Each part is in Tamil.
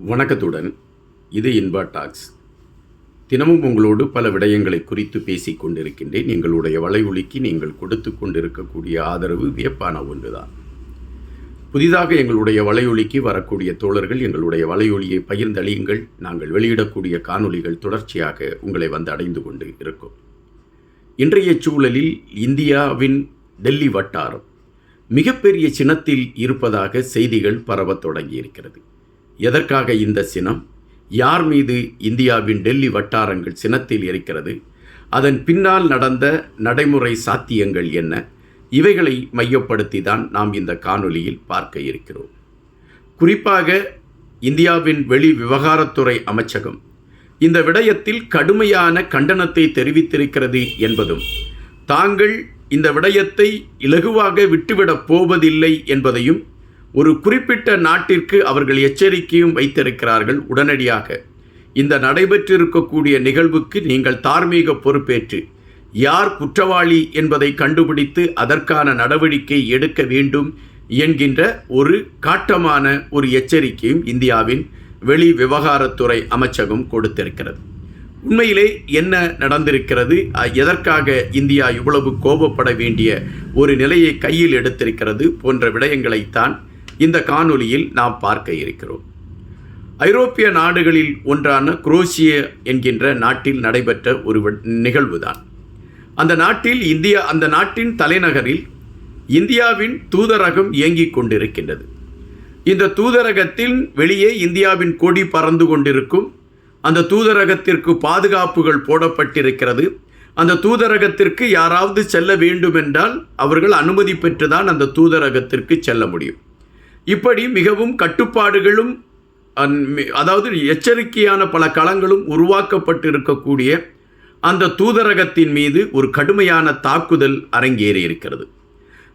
வணக்கத்துடன் இது இன்பா டாக்ஸ். தினமும் உங்களோடு பல விடயங்களை குறித்து பேசிக் கொண்டிருக்கின்றேன். எங்களுடைய வலையொலிக்கு நீங்கள் கொடுத்து கொண்டிருக்கக்கூடிய ஆதரவு வியப்பான ஒன்றுதான். புதிதாக எங்களுடைய வலையொலிக்கு வரக்கூடிய தோழர்கள் எங்களுடைய வலையொலியை பகிர்ந்தளியுங்கள். நாங்கள் வெளியிடக்கூடிய காணொளிகள் தொடர்ச்சியாக உங்களை வந்து அடைந்து கொண்டு இருக்கும். இன்றைய சூழலில் இந்தியாவின் டெல்லி வட்டாரம் மிகப்பெரிய சினத்தில் இருப்பதாக செய்திகள் பரவத் தொடங்கியிருக்கிறது. எதற்காக இந்த சினம்? யார் மீது இந்தியாவின் டெல்லி வட்டாரங்கள் சினத்தில் இருக்கிறது? அதன் பின்னால் நடந்த நடைமுறை சாத்தியங்கள் என்ன? இவைகளை மையப்படுத்தி தான் நாம் இந்த காணொளியில் பார்க்க இருக்கிறோம். குறிப்பாக இந்தியாவின் வெளி விவகாரத்துறை அமைச்சகம். இந்த விடயத்தில் கடுமையான கண்டனத்தை தெரிவித்திருக்கிறது என்பதும் தாங்கள் இந்த விடயத்தை இலகுவாக விட்டுவிடப் போவதில்லை என்பதையும் ஒரு குறிப்பிட்ட நாட்டிற்கு அவர்கள் எச்சரிக்கையும் வைத்திருக்கிறார்கள் உடனடியாக. இந்த நடைபெற்றிருக்கக்கூடிய நிகழ்வுக்கு நீங்கள் தார்மீக பொறுப்பேற்று யார் குற்றவாளி என்பதை கண்டுபிடித்து அதற்கான நடவடிக்கை எடுக்க வேண்டும் என்கின்ற ஒரு காட்டமான ஒரு எச்சரிக்கையும் இந்தியாவின் வெளி விவகாரத்துறை அமைச்சகம் கொடுத்திருக்கிறது. உண்மையிலே என்ன நடந்திருக்கிறது? எதற்காக இந்தியா இவ்வளவு கோபப்பட வேண்டிய ஒரு நிலையை கையில் எடுத்திருக்கிறது போன்ற விடயங்களைத்தான் இந்த காணொளியில் நாம் பார்க்க இருக்கிறோம். ஐரோப்பிய நாடுகளில் ஒன்றான குரோஷிய என்கின்ற நாட்டில் நடைபெற்ற ஒரு நிகழ்வுதான். அந்த நாட்டில் இந்தியா அந்த நாட்டின் தலைநகரில் இந்தியாவின் தூதரகம் இயங்கிக் கொண்டிருக்கின்றது. இந்த தூதரகத்தில் வெளியே இந்தியாவின் கொடி பறந்து கொண்டிருக்கும் அந்த தூதரகத்திற்கு பாதுகாப்புகள் போடப்பட்டிருக்கிறது. அந்த தூதரகத்திற்கு யாராவது செல்ல வேண்டுமென்றால் அவர்கள் அனுமதி பெற்றுதான் அந்த தூதரகத்திற்கு செல்ல முடியும். இப்படி மிகவும் கட்டுப்பாடுகளும் அந் அதாவது எச்சரிக்கையான பல களங்களும் உருவாக்கப்பட்டிருக்கக்கூடிய அந்த தூதரகத்தின் மீது ஒரு கடுமையான தாக்குதல் அரங்கேறி இருக்கிறது.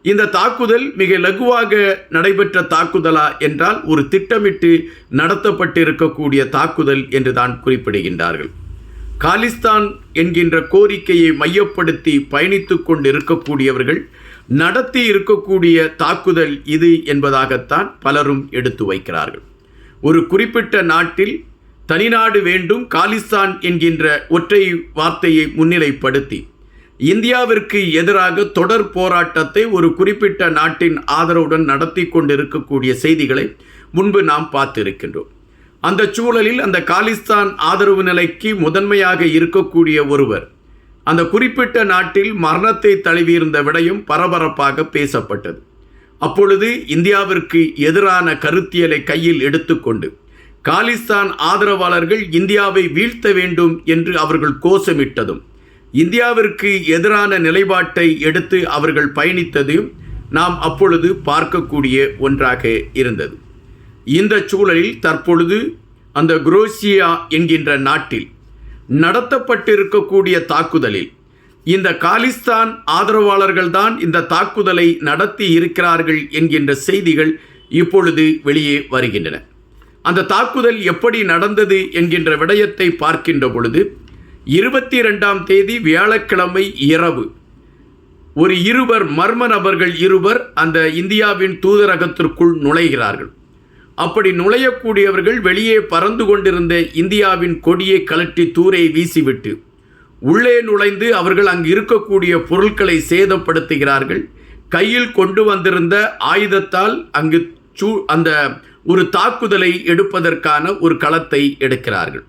இந்த தாக்குதல் மிக லகுவாக நடைபெற்ற தாக்குதலா என்றால் ஒரு திட்டமிட்டு நடத்தப்பட்டிருக்கக்கூடிய தாக்குதல் என்று தான் குறிப்பிடுகின்றார்கள். காலிஸ்தான் என்கின்ற கோரிக்கையை மையப்படுத்தி பயணித்துக் கொண்டிருக்கக்கூடியவர்கள் நடத்தி இருக்கக்கூடிய தாக்குதல் இது என்பதாகத்தான் பலரும் எடுத்து வைக்கிறார்கள். ஒரு குறிப்பிட்ட நாட்டில் தனிநாடு வேண்டும் காலிஸ்தான் என்கின்ற ஒற்றை வார்த்தையை முன்னிலைப்படுத்தி இந்தியாவிற்கு எதிராக தொடர் போராட்டத்தை ஒரு குறிப்பிட்ட நாட்டின் ஆதரவுடன் நடத்தி கொண்டிருக்கக்கூடிய செய்திகளை முன்பு நாம் பார்த்திருக்கின்றோம். அந்த சூழலில் அந்த காலிஸ்தான் ஆதரவு நிலைக்கு முதன்மையாக இருக்கக்கூடிய ஒருவர் அந்த குறிப்பிட்ட நாட்டில் மரணத்தை தழுவியிருந்த விடயம் பரபரப்பாக பேசப்பட்டது. அப்பொழுது இந்தியாவிற்கு எதிரான கருத்தியலை கையில் எடுத்துக்கொண்டு காலிஸ்தான் ஆதரவாளர்கள் இந்தியாவை வீழ்த்த வேண்டும் என்று அவர்கள் கோஷமிட்டதும் இந்தியாவிற்கு எதிரான நிலைப்பாட்டை எடுத்து அவர்கள் பயணித்ததையும் நாம் அப்பொழுது பார்க்கக்கூடிய ஒன்றாக இருந்தது இந்த சூழலில் தற்பொழுது அந்த குரோசியா என்கின்ற நாட்டில் நடத்தப்பட்டிருக்கக்கூடிய தாக்குதலில் இந்த காலிஸ்தான் ஆதரவாளர்கள்தான் இந்த தாக்குதலை நடத்தி இருக்கிறார்கள் என்கின்ற செய்திகள் இப்பொழுது வெளியே வருகின்றன. அந்த தாக்குதல் எப்படி நடந்தது என்கின்ற விடயத்தை பார்க்கின்ற பொழுது இருபத்தி ரெண்டாம் தேதி வியாழக்கிழமை இரவு ஒரு இருவர் மர்ம நபர்கள் இருவர் அந்த இந்தியாவின் தூதரகத்திற்குள் நுழைகிறார்கள். அப்படி நுழையக்கூடியவர்கள் வெளியே பறந்து கொண்டிருந்த இந்தியாவின் கொடியை கலட்டி தூரை வீசிவிட்டு உள்ளே நுழைந்து அவர்கள் அங்கு இருக்கக்கூடிய பொருட்களை சேதப்படுத்துகிறார்கள். கையில் கொண்டு வந்திருந்த ஆயுதத்தால் அங்கு சூ அந்த ஒரு தாக்குதலை எடுப்பதற்கான ஒரு களத்தை எடுக்கிறார்கள்.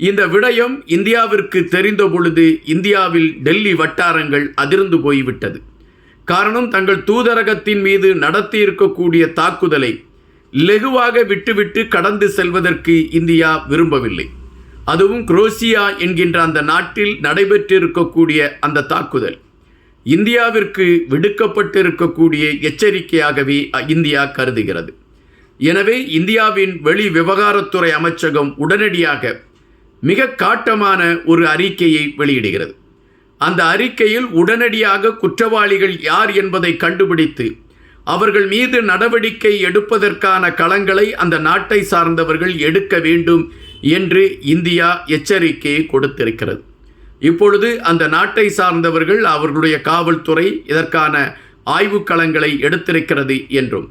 இந்த விடயம் இந்தியாவிற்கு தெரிந்த பொழுது இந்தியாவில் டெல்லி வட்டாரங்கள் அதிர்ந்து போய்விட்டது. காரணம் தங்கள் தூதரகத்தின் மீது நடத்தி இருக்கக்கூடிய தாக்குதலை லெகுவாக விட்டுவிட்டு கடந்து செல்வதற்கு இந்தியா விரும்பவில்லை. அதுவும் குரோசியா என்கின்ற அந்த நாட்டில் நடைபெற்றிருக்கக்கூடிய அந்த தாக்குதல். இந்தியாவிற்கு விடுக்கப்பட்டிருக்கக்கூடிய எச்சரிக்கையாகவே இந்தியா கருதுகிறது. எனவே இந்தியாவின் வெளி விவகாரத்துறை அமைச்சகம் உடனடியாக மிக காட்டமான ஒரு அறிக்கையை வெளியிடுகிறது. அந்த அறிக்கையில் உடனடியாக குற்றவாளிகள் யார் என்பதை கண்டுபிடித்து அவர்கள் மீது நடவடிக்கை எடுப்பதற்கான களங்களை அந்த நாட்டை சார்ந்தவர்கள் எடுக்க வேண்டும் என்று இந்தியா எச்சரிக்கையை கொடுத்திருக்கிறது. இப்பொழுது அந்த நாட்டை சார்ந்தவர்கள் அவர்களுடைய காவல்துறை இதற்கான ஆய்வுக்களங்களை எடுத்திருக்கிறது என்றும்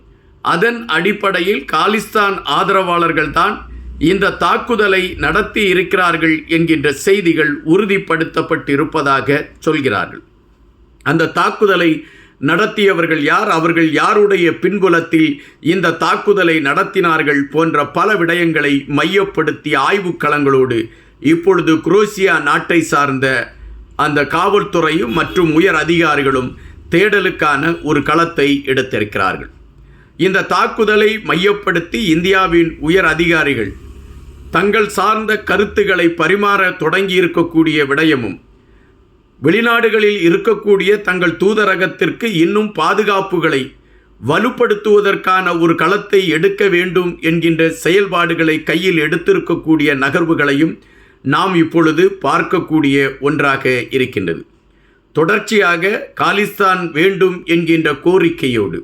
அதன் அடிப்படையில் காலிஸ்தான் ஆதரவாளர்கள்தான் இந்த தாக்குதலை நடத்தி இருக்கிறார்கள் என்கின்ற செய்திகள் உறுதிப்படுத்தப்பட்டிருப்பதாக சொல்கிறார்கள். அந்த தாக்குதலை நடத்தியவர்கள் யார்? அவர்கள் யாருடைய பின்புலத்தில் இந்த தாக்குதலை நடத்தினார்கள் போன்ற பல விடயங்களை மையப்படுத்திய ஆய்வுக்களங்களோடு இப்பொழுது குரோசியா நாட்டை சார்ந்த அந்த காவல்துறையும் மற்றும் உயர் அதிகாரிகளும் தேடலுக்கான ஒரு களத்தை எடுத்திருக்கிறார்கள். இந்த தாக்குதலை மையப்படுத்தி இந்தியாவின் உயர் அதிகாரிகள் தங்கள் சார்ந்த கருத்துக்களை பரிமாற தொடங்கி இருக்கக்கூடிய விடயமும் வெளிநாடுகளில் இருக்கக்கூடிய தங்கள் தூதரகத்திற்கு இன்னும் பாதுகாப்புகளை வலுப்படுத்துவதற்கான ஒரு களத்தை எடுக்க வேண்டும் என்கின்ற செயல்பாடுகளை கையில் எடுத்திருக்கக்கூடிய நகர்வுகளையும் நாம் இப்பொழுது பார்க்கக்கூடிய ஒன்றாக இருக்கின்றது. தொடர்ச்சியாக காலிஸ்தான் வேண்டும் என்கின்ற கோரிக்கையோடு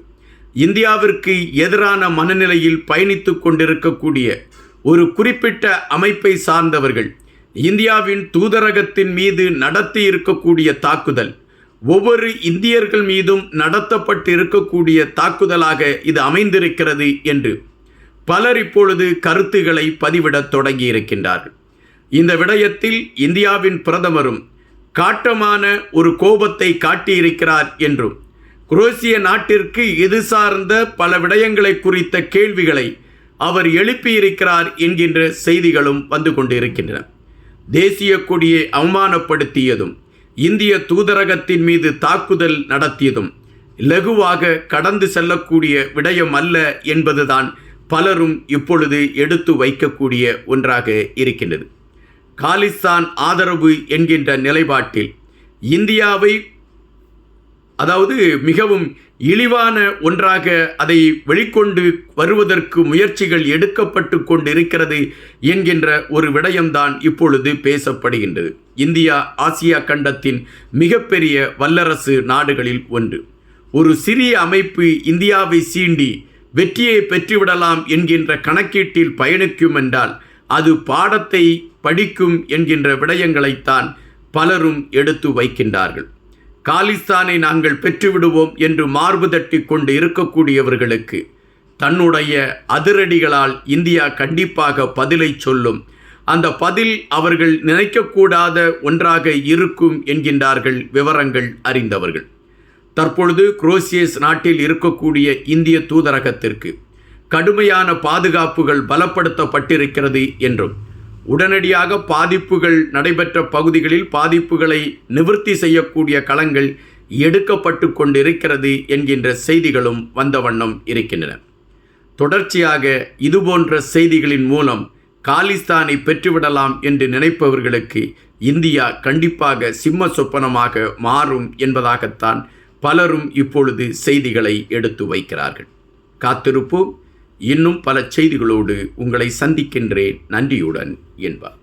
இந்தியாவிற்கு எதிரான மனநிலையில் பயணித்து கொண்டிருக்கக்கூடிய ஒரு குறிப்பிட்ட அமைப்பை சார்ந்தவர்கள் இந்தியாவின் தூதரகத்தின் மீது நடத்தி இருக்கக்கூடிய தாக்குதல் ஒவ்வொரு இந்தியர்கள் மீதும் நடத்தப்பட்டு இருக்கக்கூடிய தாக்குதலாக இது அமைந்திருக்கிறது என்று பலர் இப்பொழுது கருத்துக்களை பதிவிடத் தொடங்கியிருக்கின்றார்கள். இந்த விடயத்தில் இந்தியாவின் பிரதமரும் காட்டமான ஒரு கோபத்தை காட்டியிருக்கிறார் என்றும் குரோசிய நாட்டிற்கு இது சார்ந்த பல விடயங்களை குறித்த கேள்விகளை அவர் எழுப்பியிருக்கிறார் என்கின்ற செய்திகளும் வந்து கொண்டிருக்கின்றன. தேசிய கொடியை அவமானப்படுத்தியதும் இந்திய தூதரகத்தின் மீது தாக்குதல் நடத்தியதும் லகுவாக கடந்து செல்லக்கூடிய விடயம் அல்ல என்பதுதான் பலரும் இப்பொழுது எடுத்து வைக்கக்கூடிய ஒன்றாக இருக்கின்றது. காலிஸ்தான் ஆதரவு என்கின்ற நிலைப்பாட்டில் இந்தியாவை அதாவது மிகவும் இழிவான ஒன்றாக அதை வெளிக்கொண்டு வருவதற்கு முயற்சிகள் எடுக்கப்பட்டு கொண்டிருக்கிறது என்கின்ற ஒரு விடயம்தான் இப்பொழுது பேசப்படுகின்றது. இந்தியா ஆசியா கண்டத்தின் மிகப்பெரிய வல்லரசு நாடுகளில் ஒன்று. ஒரு சிறிய அமைப்பு இந்தியாவை சீண்டி வெற்றியை பெற்றுவிடலாம் என்கின்ற கணக்கீட்டில் பயணிக்கும் என்றால் அது பாடத்தை படிக்கும் என்கின்ற விடயங்களைத்தான் பலரும் எடுத்து வைக்கின்றார்கள். காலிஸ்தானை நாங்கள் பெற்றுவிடுவோம் என்று மார்பு தட்டி கொண்டு இருக்கக்கூடியவர்களுக்கு தன்னுடைய அதிரடிகளால் இந்தியா கண்டிப்பாக பதிலை சொல்லும். அந்த பதில் அவர்கள் நினைக்கக்கூடாத ஒன்றாக இருக்கும் என்கின்றார்கள் விவரங்கள் அறிந்தவர்கள். தற்பொழுது குரோசியஸ் நாட்டில் இருக்கக்கூடிய இந்திய தூதரகத்திற்கு கடுமையான பாதுகாப்புகள் பலப்படுத்தப்பட்டிருக்கிறது என்றும் உடனடியாக பாதிப்புகள் நடைபெற்ற பகுதிகளில் பாதிப்புகளை நிவர்த்தி செய்யக்கூடிய களங்கள் எடுக்கப்பட்டு கொண்டிருக்கிறது என்கின்ற செய்திகளும் வந்த வண்ணம் இருக்கின்றன. தொடர்ச்சியாக இதுபோன்ற செய்திகளின் மூலம் காலிஸ்தானை பெற்றுவிடலாம் என்று நினைப்பவர்களுக்கு இந்தியா கண்டிப்பாக சிம்ம சொப்பனமாக மாறும் என்பதாகத்தான் பலரும் இப்பொழுது செய்திகளை எடுத்து வைக்கிறார்கள். காத்திருப்பு இன்னும் பல செய்திகளோடு உங்களை சந்திக்கின்றேன். நன்றியுடன் என்பார்